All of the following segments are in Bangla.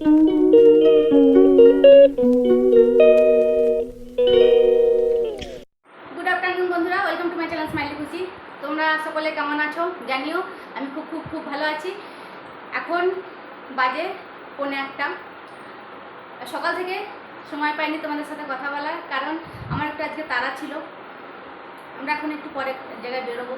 গুড আফটারনুন বন্ধুরা। Welcome to my channel smiley খুশি তোমরা সকলে কেমন আছো? জানিও, আমি খুব খুব খুব ভালো আছি। এখন বাজে পৌনে একটা সকাল থেকে সময় পাইনি তোমাদের সাথে কথা বলার, কারণ আমার একটু আজকে তাড়া ছিল। আমরা এখন একটু পরে জায়গায় বেরোবো।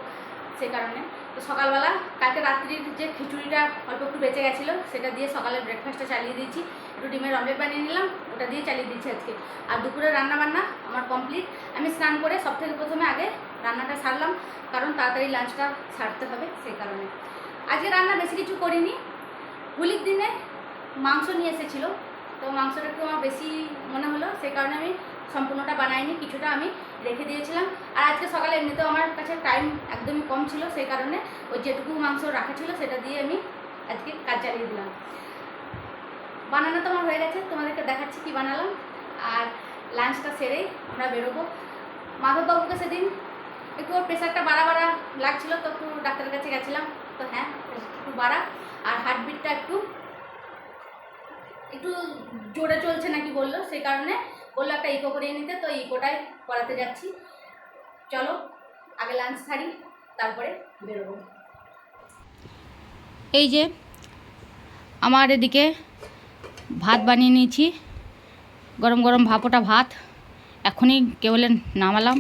সেই কারণে। তো সকালবেলা, কালকে রাত্রির যে খিচুড়িটা অল্প একটু বেঁচে গেছিল, সেটা দিয়ে সকালে ব্রেকফাস্টটা চালিয়ে দিয়েছি। একটু ডিমের অমলেট বানিয়ে নিলাম, ওটা দিয়ে চালিয়ে দিয়েছি আজকে। আর দুপুরে রান্না বান্না আমার কমপ্লিট আমি স্নান করে সব থেকে প্রথমে আগে রান্নাটা সারলাম, কারণ তাড়াতাড়ি লাঞ্চটা সারতে হবে সেই কারণে। আজকে রান্না বেশি কিছু করিনি। হোলির দিনে মাংস নিয়ে এসেছিল, তো মাংসটা একটু আমার বেশি মনে হলো সেই কারণে আমি সম্পূর্ণটা বানাইনি। কিছুটা আমি রেখে দিয়েছিলাম। আর আজকে সকালে এমনিতেও আমার কাছে টাইম একদমই কম ছিল, সেই কারণে ওই যেটুকু মাংস রাখা ছিল সেটা দিয়ে আমি আজকে কাজ চালিয়ে দিলাম। বানানো তো আমার হয়ে গেছে, তোমাদেরকে দেখাচ্ছি কি বানালাম। আর লাঞ্চটা সেরেই আমরা বেরোবো। মাধববাবুকে সেদিন একটু ওর প্রেশারটা বাড়া বাড়া লাগছিল, তো একটু ডাক্তারের কাছে গেছিলাম। তো হ্যাঁ একটু বাড়া। আর হার্টবিটটা একটু একটু জোরে চলছে নাকি বলল, সেই কারণে বলল একটা ইকো করিয়ে নিতে তো ইকোটাই করাতে যাচ্ছি। চলো, আগে লাঞ্চ সারি তারপরে বেরোবো। এই যে, আমার এদিকে ভাত বানিয়ে নিয়েছি। গরম গরম ভাপোটা ভাত। এখনই কেবলে নামালাম,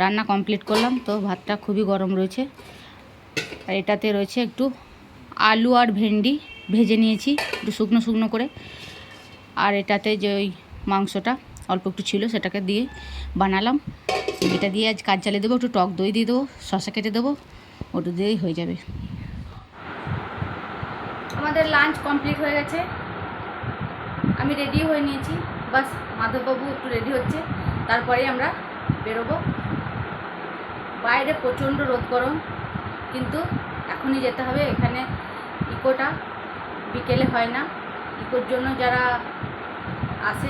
রান্না কমপ্লিট করলাম, তো ভাতটা খুবই গরম রয়েছে। আর এটাতে রয়েছে একটু আলু আর ভেন্ডি ভেজে নিয়েছি, একটু শুকনো শুকনো করে। আর এটাতে যে ওই মাংসটা অল্প একটু ছিল সেটাকে দিয়ে বানালাম। এটা দিয়ে আজ কাজ চালিয়ে দেবো, একটু টক দই দিয়ে দেবো, শসা কেটে দেবো, ওটা দিয়েই হয়ে যাবে। আমাদের লাঞ্চ কমপ্লিট হয়ে গেছে। আমি রেডি হয়ে নিয়েছি। বাস মাধববাবু একটু রেডি হচ্ছে। তারপরেই আমরা বেরোবো। বাইরে প্রচণ্ড রোদ গরম, কিন্তু এখনই যেতে হবে। এখানে ইকোটা বিকেলে হয় না। ইকোর জন্য যারা আসে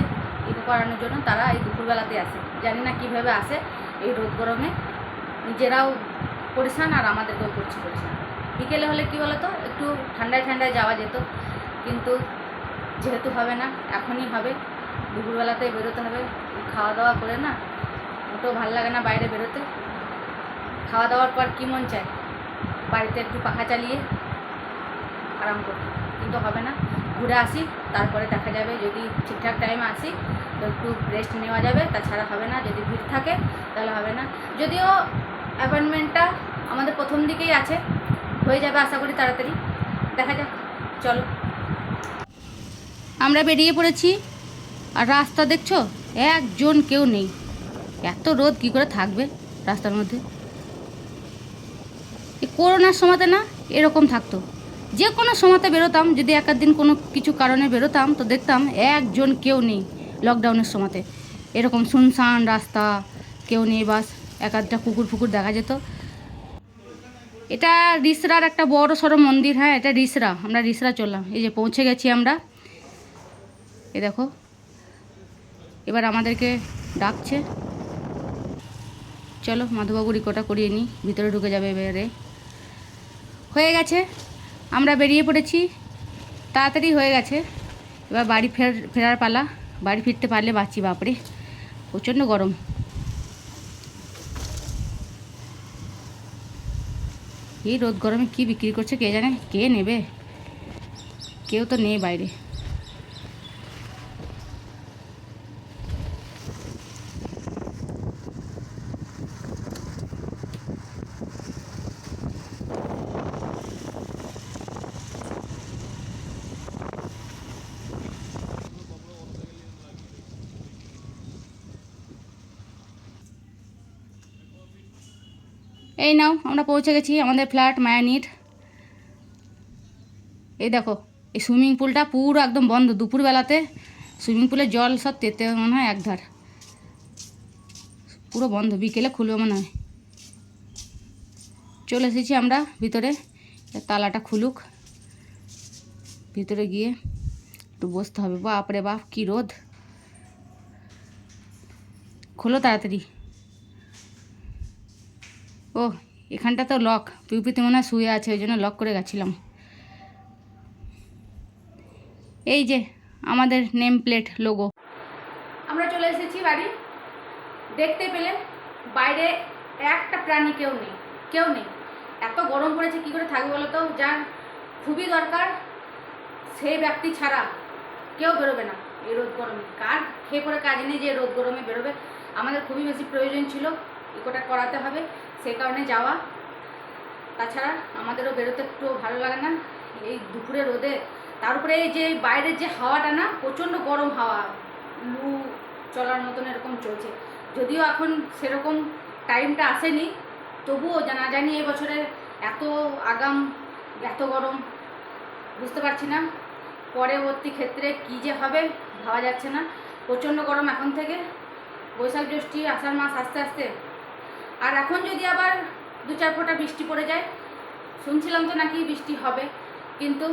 করানোর জন্য তারা এই দুপুরবেলাতে আসে জানি না কীভাবে আসে এই রোদ গরমে। নিজেরাও পরিশান আর আমাদেরকেও করছে পরিশান বিকেলে হলে কি বলো তো একটু ঠান্ডায় ঠান্ডায় যাওয়া যেত। কিন্তু যেহেতু হবে না, এখনই হবে। দুপুরবেলাতে বেরোতে হবে। খাওয়া দাওয়া করে না ওটাও ভালো লাগে না বাইরে বেরোতে। খাওয়া দাওয়ার পর কী মন চায়? বাড়িতে একটু পাখা চালিয়ে আরাম করতে। কিন্তু হবে না। ঘুরে আসি, তারপরে দেখা যাবে। যদি ঠিকঠাক টাইমে আসি তো একটু রেস্ট নেওয়া যাবে, তাছাড়া হবে না, যদি ভিড় থাকে তাহলে হবে না। যদিও অ্যাপয়েন্টমেন্টটা আমাদের প্রথম দিকেই আছে, হয়ে যাবে আশা করি তাড়াতাড়ি। দেখা যাক, চলো। আমরা বেরিয়ে পড়েছি, আর রাস্তা দেখছ? একজন কেউ নেই। এত রোদ, কী করে থাকবে রাস্তার মধ্যে? করোনার সময়তে না, এরকম থাকতো। যে কোনো সময়তে বেরোতাম, যদি এক দিন কোনো কিছু কারণে বেরোতাম, তো দেখতাম একজন কেউ নেই। লকডাউনের সময়তে। এরকম শুনশান রাস্তা, কেউ নেই, বাস, এক আধটা কুকুর ফুকুর দেখা যেত। এটা রিসরার একটা বড় সড়ো মন্দির হ্যাঁ এটা রিসরা, আমরা রিসরা চললাম। এই যে পৌঁছে গেছি আমরা। এ দেখো, এবার আমাদেরকে ডাকছে। চলো, মাধবাবু রিকোটা করিয়ে নিই, ভিতরে ঢুকে যাবে এবারে। হয়ে গেছে, আমরা বেরিয়ে পড়েছি। তাড়াতাড়ি হয়ে গেছে। এবার বাড়ি ফের, ফেরার পালা। বাড়ি ফিরতে পারলে বাঁচি, বাপরে। প্রচণ্ড গরম। এই রোদ গরমে কি বিক্রি করছে কে জানে? কে নেবে? কেউ তো নেই বাইরে। এই নাও, আমরা পৌঁছে গেছি আমাদের ফ্ল্যাট মায়ানির। এই দেখো, এই সুইমিং পুলটা পুরো একদম বন্ধ দুপুরবেলাতে। সুইমিং পুলের জল সব তেতে মনে হয় একধার। পুরো বন্ধ, বিকেলে খুলবে মনে হয়। চলে এসেছি আমরা ভিতরে তালাটা খুলুক। ভিতরে গিয়ে একটু বসতে হবে। বাপরে বাপ, কী রোদ। খোলো তাড়াতাড়ি। ও এখানটা তো লক পিউপিতে মনে হয় শুয়ে আছে, ওই জন্য লক করে গেছিলাম। এই যে, আমাদের নেম প্লেট লোগো আমরা চলে এসেছি বাড়ি। দেখতে পেলে, বাইরে একটা প্রাণী কেউ নেই কেউ নেই। এত গরম পড়েছে, কী করে থাকবে বলো তো? যার খুবই দরকার সেই ব্যক্তি ছাড়া কেউ বেরোবে না এই রোদ গরমে। কার খেয়ে পরে কাজ নেই যে রোদ গরমে বেরোবে। আমাদের খুবই বেশি প্রয়োজন ছিল। ইকোটা করাতে হবে সেই কারণে যাওয়া। তাছাড়া আমাদেরও বেরোতে একটু ভালো লাগে না, এই দুপুরে রোদে। তার উপরে এই যে বাইরের যে হাওয়াটা না, প্রচণ্ড গরম হাওয়া, লু চলার মতন এরকম চলছে। যদিও এখন সেরকম টাইমটা আসেনি, তবুও জানা জানি এই বছরের এত আগাম, এত গরম, বুঝতে পারছি না। পরবর্তী ক্ষেত্রে কী যে হবে, ভাবা যাচ্ছে না। প্রচণ্ড গরম এখন থেকে। বৈশাখ জ্যৈষ্ঠী, আষাঢ় মাস আস্তে আস্তে আর এখন যদি আবার দু চার ফোঁটা বৃষ্টি পড়ে যায়, শুনছিলাম তো নাকি বৃষ্টি হবে, কিন্তু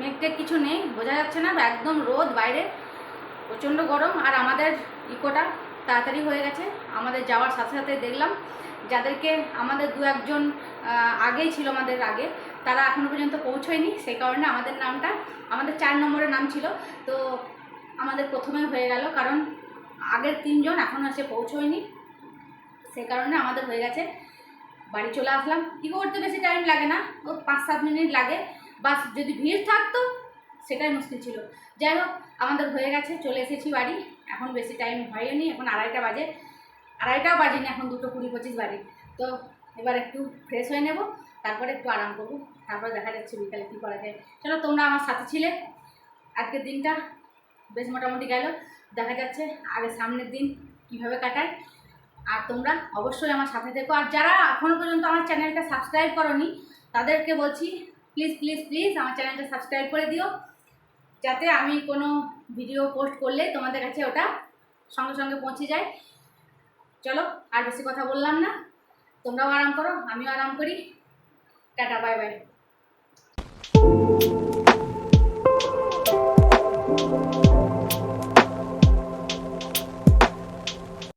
মেঘটেক কিছু নেই, বোঝা যাচ্ছে না, একদম রোদ বাইরে, প্রচণ্ড গরম, আর আমাদের ইকোটা তাড়াতাড়ি হয়ে গেছে, আমাদের যাওয়ার সাথে সাথে দেখলাম, যাদেরকে আমাদের দু একজন আগেই ছিল আমাদের আগে, তারা এখনও পর্যন্ত পৌঁছয়নি সেই কারণে আমাদের নামটা, আমাদের চার নম্বরের নাম ছিল, তো আমাদের প্রথমে হয়ে গেল, কারণ আগের তিনজন এখনও এসে পৌঁছয়নি সেই কারণে আমাদের হয়ে গেছে। বাড়ি চলে আসলাম। ইকো করতে বেশি টাইম লাগে না, ও পাঁচ সাত মিনিট লাগে। বাস যদি ভিড় থাকতো, সেটাই মুশকিল ছিল। যাই হোক, আমাদের হয়ে গেছে, চলে এসেছি বাড়ি। এখন বেশি টাইম হয়নি এখন আড়াইটা বাজে। আড়াইটাও বাজেনি, এখন দুটো কুড়ি পঁচিশ বাজে। তো এবার একটু ফ্রেশ হয়ে নেব, তারপরে একটু আরাম করব। তারপরে দেখা যাচ্ছে বিকালে কী করা যায়। চলো, তোমরা আমার সাথে ছিলে। আজকের দিনটা বেশ মোটামুটি গেল। দেখা যাচ্ছে আগে সামনের দিন কীভাবে কাটায়। আর তোমরা অবশ্যই আমার সাথে থেকো। আর যারা এখনও পর্যন্ত আমার চ্যানেলটা সাবস্ক্রাইব করনি, তাদেরকে বলছি প্লিজ প্লিজ প্লিজ আমার চ্যানেলটা সাবস্ক্রাইব করে দিও। যাতে আমি কোনো ভিডিও পোস্ট করলে তোমাদের কাছে ওটা সঙ্গে সঙ্গে পৌঁছে যায়। চলো, আর বেশি কথা বললাম না। তোমরাও আরাম করো, আমিও আরাম করি। Tata bye bye